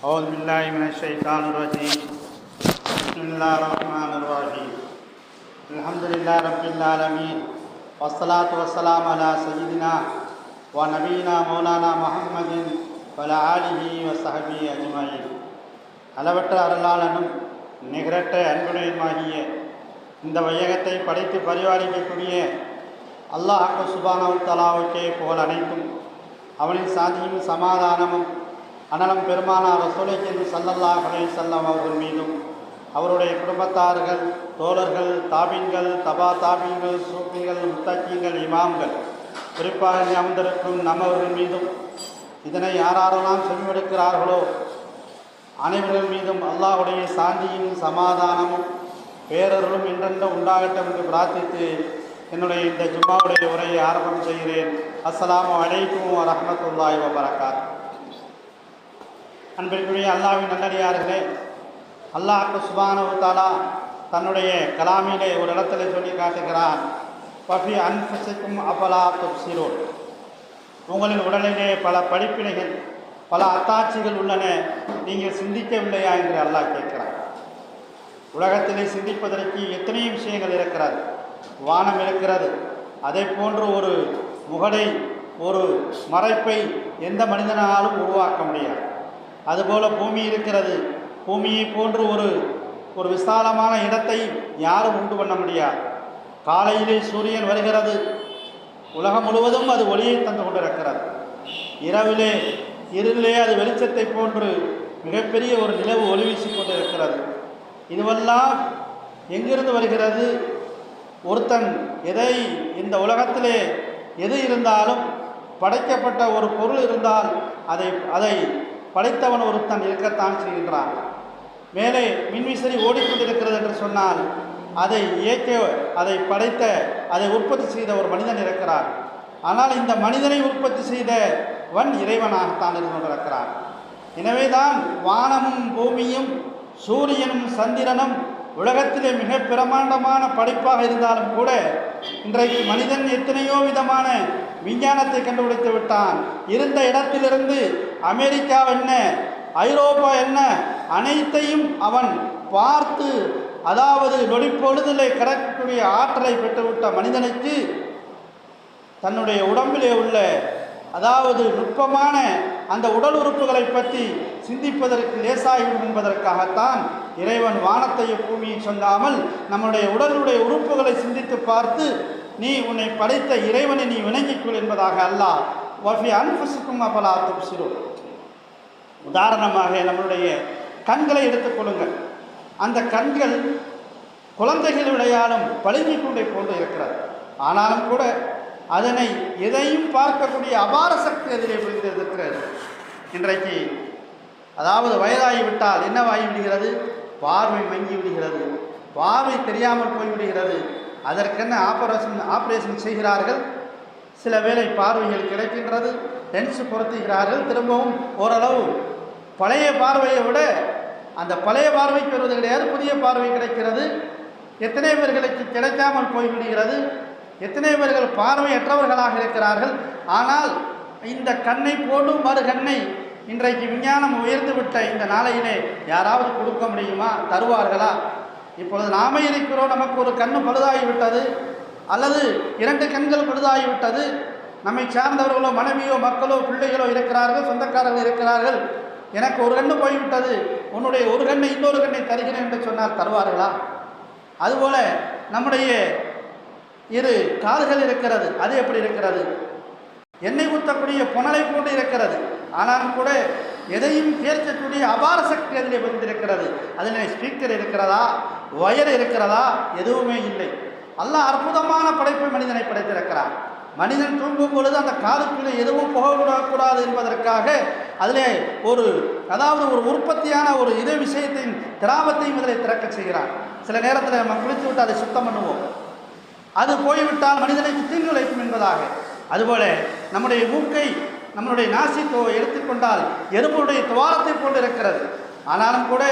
أعوذ بالله من الشيطان الرجيم بسم الله الرحمن الرحيم الحمد لله رب العالمين والصلاة والسلام على سيدنا ونبينا مولانا محمد وعلى آله وصحبه أجمعين அளவற்ற அருளாளனும் நிகரற்ற அன்புடையுமாகிய இந்த வையகத்தை படைத்து பரிபாலிக்கக்கூடிய அல்லாஹ் சுபானவு தலாவுக்கே புகழ் அனைத்தும் அவனின் சாந்தியும் சமாதானமும் அனலம் பெருமானார் ரசூலைக்கின் சல்லல்லா ஹலே செல்லம் அவர்கள் மீதும் அவருடைய குடும்பத்தார்கள் தோழர்கள் தாபீன்கள் தபா தாபீன்கள் சூப்பிகள் முத்தக்கிங்கள் இமாம்கள் குறிப்பாக அமர்ந்திருக்கும் நம்மவர்கள் மீதும் இதனை யாரெல்லாம் செவிமடுக்கிறார்களோ அனைவர்கள் மீதும் அல்லாஹுடைய சாந்தியும் சமாதானமும் பேரர்களும் என்றென்றும் உண்டாகட்டும் என்று பிரார்த்தித்து என்னுடைய இந்த ஜும்மாவுடைய உரையை ஆரம்பம் செய்கிறேன். அஸ்லாம் வலைக்கும் வரமத்துல்லாய் வபரகாத். அன்பிற்குரிய அல்லாவின் நல்லடியார்களே அல்லாஹ் சுபானவு தாலா தன்னுடைய கலாமிலே ஒரு இடத்துல சொல்லி காட்டுகிறார். பஃபி அன்புசிக்கும் அப்பலா துப்சிரோன். உங்களின் உடலிலே பல படிப்பினைகள் பல அத்தாட்சிகள் உள்ளன. நீங்கள் சிந்திக்கவில்லையா என்று அல்லாஹ் கேட்கிறார். உலகத்திலே சிந்திப்பதற்கு எத்தனையோ விஷயங்கள் இருக்கிறது. வானம் இருக்கிறது. அதே போன்று ஒரு முகடை ஒரு மறைப்பை எந்த மனிதனாலும் உருவாக்க முடியாது. அதுபோல பூமி இருக்கிறது. பூமியை போன்று ஒரு ஒரு விசாலமான இடத்தை யாரும் உண்டு பண்ண முடியாது. காலையிலே சூரியன் வருகிறது. உலகம் முழுவதும் அது ஒளியை தந்து கொண்டிருக்கிறது. இரவிலே இருளிலே அது வெளிச்சத்தை போன்று மிகப்பெரிய ஒரு நிலவு ஒளி வீசி கொண்டிருக்கிறது. இதுவெல்லாம் எங்கிருந்து வருகிறது? ஒருத்தன் எதை இந்த உலகத்திலே எது இருந்தாலும் படைக்கப்பட்ட ஒரு பொருள் இருந்தால் அதை அதை படைத்தவன் ஒருத்தன் இருக்கத்தான் செய்கின்றான். மேலே மின்விசிறி ஓடிக்கொண்டிருக்கிறது என்று சொன்னால் அதை இயக்க அதை படைத்த அதை உற்பத்தி செய்த ஒரு மனிதன் இருக்கிறார் ஆனால் இந்த மனிதனை உற்பத்தி செய்த வன் இறைவனாகத்தான் இருந்து கொண்டிருக்கிறார் எனவேதான் வானமும் பூமியும் சூரியனும் சந்திரனும் உலகத்திலே மிக பிரமாண்டமான படைப்பாக இருந்தாலும் கூட இன்றைக்கு மனிதன் எத்தனையோ விதமான விஞ்ஞானத்தை கண்டுபிடித்து விட்டான். இருந்த இடத்திலிருந்து அமெரிக்கா என்ன ஐரோப்பா என்ன அனைத்தையும் அவன் பார்த்து அதாவது நொடிப்பொழுதிலே கிடக்கக்கூடிய ஆற்றலை பெற்றுவிட்ட மனிதனுக்கு தன்னுடைய உடம்பிலே உள்ள அதாவது நுட்பமான அந்த உடல் உறுப்புகளை பற்றி சிந்திப்பதற்கு லேசாகிவிடும் என்பதற்காகத்தான் இறைவன் வானத்தையும் பூமியும் சொல்லாமல் நம்முடைய உடலுடைய உறுப்புகளை சிந்தித்து பார்த்து நீ உன்னை படைத்த இறைவனை நீ விளங்கிக்கொள் என்பதாக அல்லாஹ் வஃபி அன்புசுக்கும் அபலா துப்சிரோ உதாரணமாக நம்மளுடைய கண்களை எடுத்துக்கொள்ளுங்கள் அந்த கண்கள் குழந்தைகள் விளையாடும் பழுங்கிக் கொண்டே போன்று இருக்கிறது. ஆனாலும் கூட அதனை எதையும் பார்க்கக்கூடிய அபார சக்தி அதிலே விழுந்திருக்கிறது. இன்றைக்கு அதாவது வயதாகிவிட்டால் என்னவாகி விடுகிறது? பார்வை மங்கி விடுகிறது. பார்வை தெரியாமல் போய்விடுகிறது அதற்கென்ன ஆபரேஷன் ஆப்ரேஷன் செய்கிறார்கள்? சில வேளை பார்வைகள் கிடைக்கின்றது. லென்ஸ் பொருத்துகிறார்கள். திரும்பவும் ஓரளவு பழைய பார்வையை விட அந்த பழைய பார்வை பெறுவது கிடையாது. புதிய பார்வை கிடைக்கிறது. எத்தனை பேர்களுக்கு கிடைக்காமல் போய்விடுகிறது எத்தனை பேர்கள் பார்வையற்றவர்களாக இருக்கிறார்கள்? ஆனால் இந்த கண்ணை போடும் மறு கண்ணை இன்றைக்கு விஞ்ஞானம் உயர்ந்துவிட்ட இந்த நாளையிலே யாராவது கொடுக்க முடியுமா? தருவார்களா? இப்பொழுது நாம இருக்கிறோம். நமக்கு ஒரு கண்ணு பழுதாகிவிட்டது. அல்லது இரண்டு கண்கள் பழுதாகிவிட்டது. நம்மை சார்ந்தவர்களோ மனைவியோ மக்களோ பிள்ளைகளோ இருக்கிறார்கள் சொந்தக்காரர்கள் இருக்கிறார்கள். எனக்கு ஒரு கண்ணு போய்விட்டது. உன்னுடைய ஒரு கண்ணை இன்னொரு கண்ணை தருகிறேன் என்று சொன்னால் தருவார்களா? அதுபோல நம்முடைய இரு கால்கள் இருக்கிறது அது எப்படி இருக்கிறது? எண்ணெய் ஊற்றக்கூடிய புனலை போன்று இருக்கிறது. ஆனாலும் கூட எதையும் பேர்க்கக்கூடிய அபார சக்தி அதில் வந்திருக்கிறது அதில் ஸ்பீக்கர் இருக்கிறதா? ஒயர் இருக்கிறதா? எதுவுமே இல்லை. அல்லாஹ் அற்புதமான படைப்பு மனிதனை படைத்திருக்கிறான். மனிதன் தூங்கும் பொழுது அந்த காதுக்குள்ளே எதுவும் புகக்கூடாது என்பதற்காக அதிலே ஒரு அதாவது ஒரு உற்பத்தியான ஒரு இதை விஷயத்தின் திராபத்தையும் இதில் திறக்க செய்கிறான். சில நேரத்தில் நம்ம குளித்து விட்டு அதை சுத்தம் பண்ணுவோம். அது போய்விட்டால் மனிதனுக்கு தீங்கு விளைக்கும் என்பதாக. அதுபோல நம்முடைய மூக்கை நம்மளுடைய நாசி எடுத்துக்கொண்டால் எறும்புடைய துவாரத்தை போன்று இருக்கிறது ஆனாலும் கூட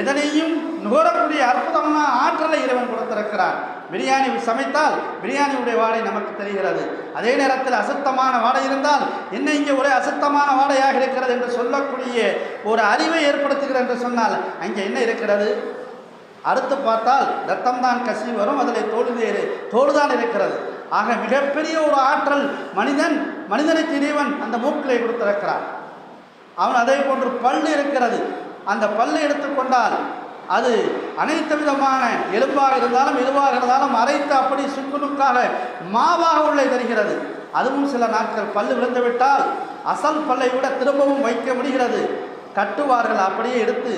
எதனையும் நுகரக்கூடிய அற்புதமான ஆற்றலை இறைவன் கொடுத்திருக்கிறார் பிரியாணி சமைத்தால் பிரியாணியுடைய வாடை நமக்கு தெரிகிறது. அதே நேரத்தில் அசுத்தமான வாடை இருந்தால் என்ன இங்கே ஒரே அசுத்தமான வாடையாக இருக்கிறது என்று சொல்லக்கூடிய ஒரு அறிவை ஏற்படுத்துகிறது என்று சொன்னால் அங்கே என்ன இருக்கிறது? அடுத்து பார்த்தால் ரத்தம்தான் கசி வரும் அதில் தோல்வேறு தோல்தான் இருக்கிறது. ஆக மிகப்பெரிய ஒரு ஆற்றல் மனிதன் மனிதனுக்கு இறைவன் அந்த மூக்கிலே கொடுத்திருக்கிறான். அவன் அதே போன்று பல் இருக்கிறது. அந்த பல்லு எடுத்துக்கொண்டால் அது அனைத்து விதமான எலும்பாக இருந்தாலும் எதுவாக இருந்தாலும் அரைத்து அப்படி சுக்குனுக்காக மாவாக உள்ளே தருகிறது. அதுவும் சில நாட்கள் பல்லு விழுந்துவிட்டால் அசல் பல்லை விட திரும்பவும் வைக்க முடிகிறது. கட்டுவார்கள் அப்படியே எடுத்து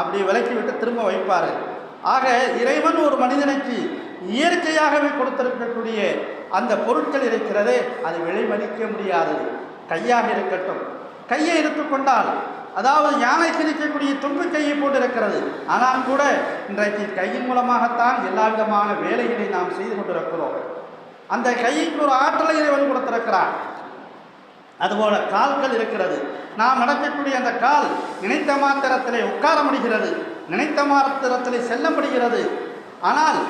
அப்படி விலக்கிவிட்டு திரும்ப வைப்பார்கள். ஆக இறைவன் ஒரு மனிதனுக்கு இயற்கையாகவே கொடுத்திருக்கக்கூடிய அந்த பொருட்கள் இருக்கிறதே அது விலை மதிக்க முடியாதது கையாக இருக்கட்டும். கையை எடுத்துக்கொண்டால் அதாவது யானைக்கு இருக்கக்கூடிய தும்பு கையை போட்டு இருக்கிறது ஆனால் கூட இன்றைக்கு கையின் மூலமாகத்தான் எல்லா விதமான வேலைகளை நாம் செய்து கொண்டிருக்கிறோம். அந்த கைக்கு ஒரு ஆற்றலை இறைவன் கொடுத்திருக்கிறான் அதுபோல கால்கள் இருக்கிறது. நாம் நடக்கக்கூடிய அந்த கால் நினைத்த மாத்திரத்திலே உட்கார முடிகிறது. நினைத்த மாத்திரத்திலே செல்ல முடிகிறது ஆனால்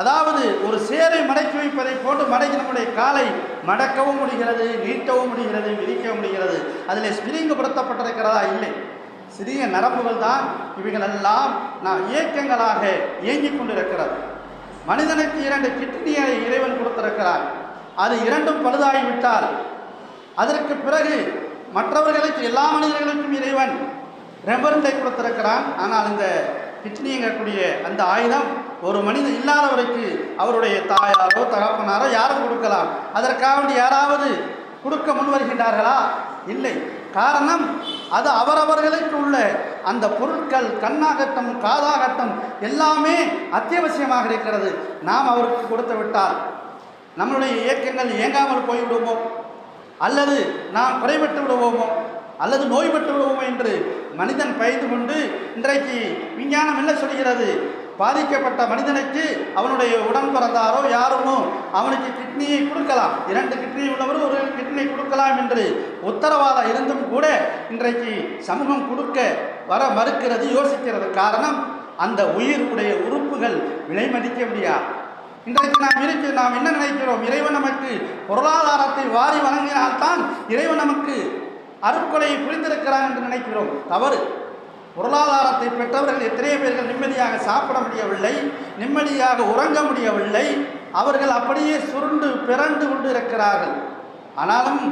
அதாவது ஒரு சேரை மடக்கி வைப்பதை போட்டு மடக்கி நம்முடைய காலை மடக்கவும் முடிகிறது நீட்டவும் முடிகிறது விரிக்கவும் முடிகிறது. அதில் ஸ்பிரிங்கு பொருத்தப்பட்டிருக்கிறதா இல்லை. சிறிய நரம்புகள் தான் இவைகளெல்லாம் நான் இயக்கங்களாக இயங்கிக் கொண்டிருக்கிறது. மனிதனுக்கு இரண்டு கிட்னியை இறைவன் கொடுத்திருக்கிறார் அது இரண்டும் பழுதாகிவிட்டால் அதற்கு பிறகு மற்றவர்களுக்கு எல்லா மனிதர்களுக்கும் இறைவன் ரெபரண்டை கொடுத்திருக்கிறான் ஆனால் இந்த கிட்னிங்கக்கூடிய அந்த ஆயுதம் ஒரு மனிதன் இல்லாதவரைக்கு அவருடைய தாயாரோ தகப்பனாரோ யாரும் கொடுக்கலாம். அதற்காக வேண்டி யாராவது கொடுக்க முன் வருகின்றார்களா? இல்லை. காரணம் அது அவரவர்களுக்கு உள்ள அந்த பொருட்கள் கண்ணாகட்டும் காதாகட்டும் எல்லாமே அத்தியாவசியமாக இருக்கிறது. நாம் அவருக்கு கொடுத்து விட்டால் நம்மளுடைய இயக்கங்கள் இயங்காமல் போய்விடுவோமோ? அல்லது நாம் குறைபட்டு விடுவோமோ? அல்லது நோய்பட்டு விடுவோமோ என்று மனிதன் பயந்து கொண்டு இன்றைக்கு விஞ்ஞானம் என்ன சொல்கிறது? பாதிக்கப்பட்ட மனிதனுக்கு அவனுடைய உடன் பிறந்தாரோ யாருமோ அவனுக்கு கிட்னியை கொடுக்கலாம். இரண்டு கிட்னி உள்ளவர் ஒரு கிட்னி கொடுக்கலாம் என்று உத்தரவாதம் இருந்தும் கூட இன்றைக்கு சமூகம் கொடுக்க வர மறுக்கிறது யோசிக்கிறது. காரணம் அந்த உயிருடைய உறுப்புகள் விலை மதிக்க முடியாது. இன்றைக்கு நாம் இருக்கு நாம் என்ன நினைக்கிறோம்? இறைவன் நமக்கு பொருளாதாரத்தை வாரி வழங்கினால்தான் இறைவன் நமக்கு அருட்கொலையை புரிந்திருக்கிறாங்க என்று நினைக்கிறோம். தவறு. பொருளாதாரத்தை பெற்றவர்கள் எத்தனையோ பேர்கள் நிம்மதியாக சாப்பிட முடியவில்லை நிம்மதியாக உறங்க முடியவில்லை. அவர்கள் அப்படியே சுருண்டு பிறண்டு கொண்டு இருக்கிறார்கள். ஆனாலும்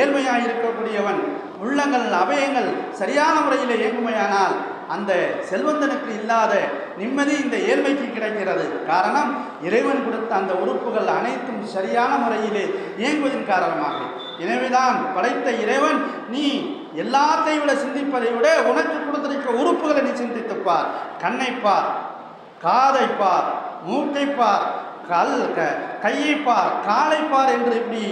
ஏழ்மையாக இருக்கக்கூடியவன் உள்ளங்கள் அபயங்கள் சரியான முறையில் இயங்குமையானால் அந்த செல்வந்தனுக்கு இல்லாத நிம்மதி இந்த ஏழ்மைக்கு கிடைக்கிறது. காரணம் இறைவன் கொடுத்த அந்த உறுப்புகள் அனைத்தும் சரியான முறையிலே இயங்குவதன் காரணமாக எனவேதான் படைத்த இறைவன் நீ எல்லாத்தையும் விட சிந்திப்பதை விட உனக்கு கொடுத்திருக்க உறுப்புகளை நீ சிந்தித்துப்பார் பார். கண்ணை பார் காதை பார் பார் கல் க கையை பார் காலை பார் என்று இப்படி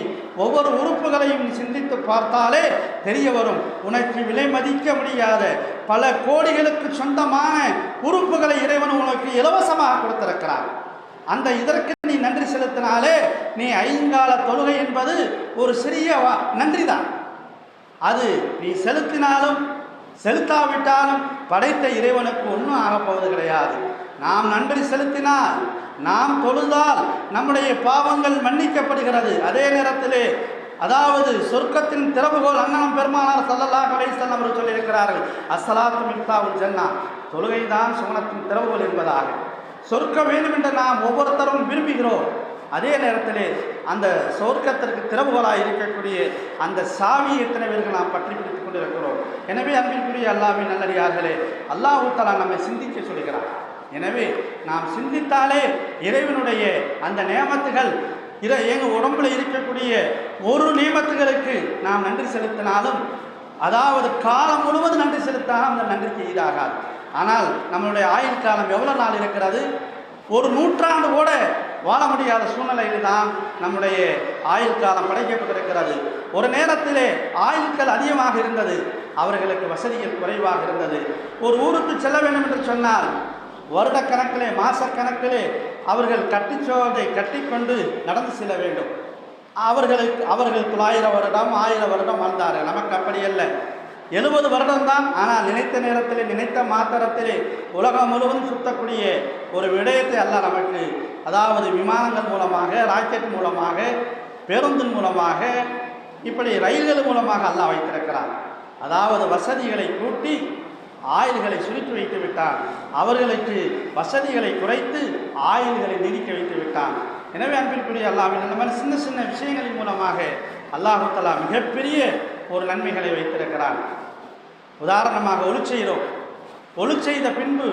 ஒவ்வொரு உறுப்புகளையும் நீ சிந்தித்து பார்த்தாலே தெரிய வரும். உனக்கு விலை மதிக்க முடியாத பல கோடிகளுக்கு சொந்தமான உறுப்புகளை இறைவன் உனக்கு இலவசமாக கொடுத்திருக்கிறான். அந்த இதற்கு நீ நன்றி செலுத்தினாலே நீ ஐங்கால தொழுகை என்பது ஒரு சிறிய வா- நன்றிதான். அது நீ செலுத்தினாலும் செலுத்தாவிட்டாலும் படைத்த இறைவனுக்கு ஒன்றும் ஆகப்போவது கிடையாது. நாம் நன்றி செலுத்தினால் நாம் தொழுதால் நம்முடைய பாவங்கள் மன்னிக்கப்படுகிறது. அதே நேரத்திலே அதாவது சொர்க்கத்தின் திறவுகோல் அண்ணனம் பெருமானார் சல்லல்லா கடைசல் வஸல்லம் அவர்கள் சொல்லியிருக்கிறார்கள் அஸ்ஸலாத்து மிஃப்தாவுல் ஜன்னா. தொழுகைதான் சுமணத்தின் திறவுகோல் என்பதாக. சொர்க்க வேண்டும் என்று நாம் ஒவ்வொருத்தரும் விரும்புகிறோம். அதே நேரத்தில் அந்த சொர்க்கத்திற்கு திறவுகோலாக இருக்கக்கூடிய அந்த சாவியை எத்தனை பேருக்கு நாம் பற்றி பிடித்துக் கொண்டிருக்கிறோம்? எனவே அன்பிற்குரிய அல்லாவின் நல்லடியார்களே அல்லாஹு தஆலா நம்மை சிந்திக்க சொல்கிறான். எனவே நாம் சிந்தித்தாலே இறைவனுடைய அந்த நியமத்துகள் இதை எங்கள் உடம்புல இருக்கக்கூடிய ஒரு நியமத்துகளுக்கு நாம் நன்றி செலுத்தினாலும் அதாவது காலம் முழுவதும் நன்றி செலுத்தாலும் அந்த நன்றிக்கு ஈடாகாது. ஆனால் நம்மளுடைய ஆயுள் காலம் எவ்வளோ நாள் இருக்கிறது? ஒரு நூற்றாண்டு கூட வாழ முடியாத சூழ்நிலையில் தான் நம்முடைய ஆயுள் காலம் படைக்கப்பட்டிருக்கிறது. ஒரு நேரத்திலே ஆயுட்கள் அதிகமாக இருந்தது. அவர்களுக்கு வசதிகள் குறைவாக இருந்தது. ஒரு ஊருக்கு செல்ல வேண்டும் என்று சொன்னால் வருடக்கணக்கிலே மாசக்கணக்கிலே அவர்கள் கட்டிச்சோதை கட்டிக்கொண்டு நடந்து செல்ல வேண்டும். அவர்களுக்கு அவர்கள் தொள்ளாயிரம் வருடம் ஆயிரம் வருடம் வாழ்ந்தார்கள். நமக்கு அப்படி அல்ல. எழுபது வருடம்தான். ஆனால் நினைத்த நேரத்தில் நினைத்த மாத்திரத்திலே உலகம் முழுவதும் சுத்தக்கூடிய ஒரு விடயத்தை அல்ல நமக்கு அதாவது விமானங்கள் மூலமாக ராக்கெட் மூலமாக பேருந்தின் மூலமாக இப்படி ரயில்கள் மூலமாக அல்லாஹ் வைத்திருக்கிறார் அதாவது வசதிகளை கூட்டி ஆயுள்களை சுருக்கி வைத்து விட்டான். அவர்களுக்கு வசதிகளை குறைத்து ஆயுள்களை நீடிக்க வைத்து விட்டான். எனவே அன்பிற்குரிய அல்லாஹ் இந்த மாதிரி சின்ன சின்ன விஷயங்களின் மூலமாக அல்லாஹு தலா மிகப்பெரிய ஒரு நன்மைகளை வைத்திருக்கிறான். உதாரணமாக ஒளி செய்கிறோம். ஒளி செய்த பின்பு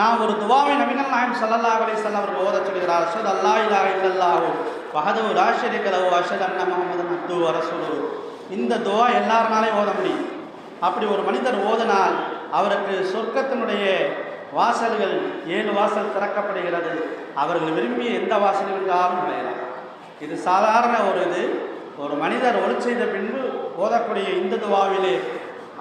நான் ஒரு துவாவை நபிகள் நாயம் ஸல்லல்லாஹு அலைஹி அவர் அவர்கள் ஓதச் சொல்கிறார். அஷது அல்லா இல்லா இல்லல்லாவோ பகதவு லா ஷரீக லஹு அண்ணா முகமது முஹம்மதன் அப்துஹு இந்த துவா எல்லாருனாலையும் ஓத முடியும். அப்படி ஒரு மனிதர் ஓதினால் அவருக்கு சொர்க்கத்தினுடைய வாசல்கள் ஏழு வாசல் திறக்கப்படுகிறது. அவர்கள் விரும்பிய எந்த வாசல் என்றாலும் நுழையலாம். இது சாதாரண ஒரு இது. ஒரு மனிதர் ஒளி செய்த பின்பு ஓதக்கூடிய இந்த துவாவிலே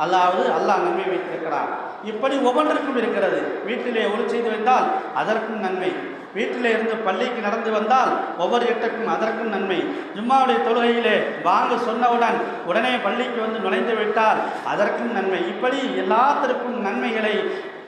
அல்லாவது அல்லாஹ் நன்மை வைத்திருக்கிறான். இப்படி ஒவ்வொன்றுக்கும் இருக்கிறது. வீட்டிலே ஒளி செய்து வந்தால் அதற்கும் நன்மை. வீட்டிலே இருந்து பள்ளிக்கு நடந்து வந்தால் ஒவ்வொரு எட்டுக்கும் அதற்கும் நன்மை. ஜும்மாவுடைய தொழுகையிலே வாங்க சொன்னவுடன் உடனே பள்ளிக்கு வந்து நுழைந்து விட்டால் அதற்கும் நன்மை. இப்படி எல்லாத்திற்கும் நன்மைகளை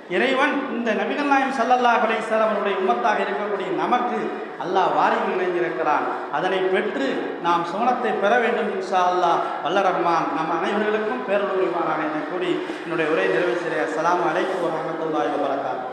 இறைவன் இந்த நபிகள் நாயம் சல்லல்லா அலைஹிஸ்ஸலாம் அவருடைய உம்மத்தாக இருக்கக்கூடிய நமக்கு அல்லாஹ் வாரி இணைந்திருக்கிறான். அதனை பெற்று நாம் சுமணத்தை பெற வேண்டும் இன்ஷா அல்லாஹ் வல்ல ரஹ்மான் நம் அனைவர்களுக்கும் பேரொழிவானாக என கூடி என்னுடைய உரை நிறைவேற்றிய செய்ய அலைக்கு அலைக்கும் வரகாத்து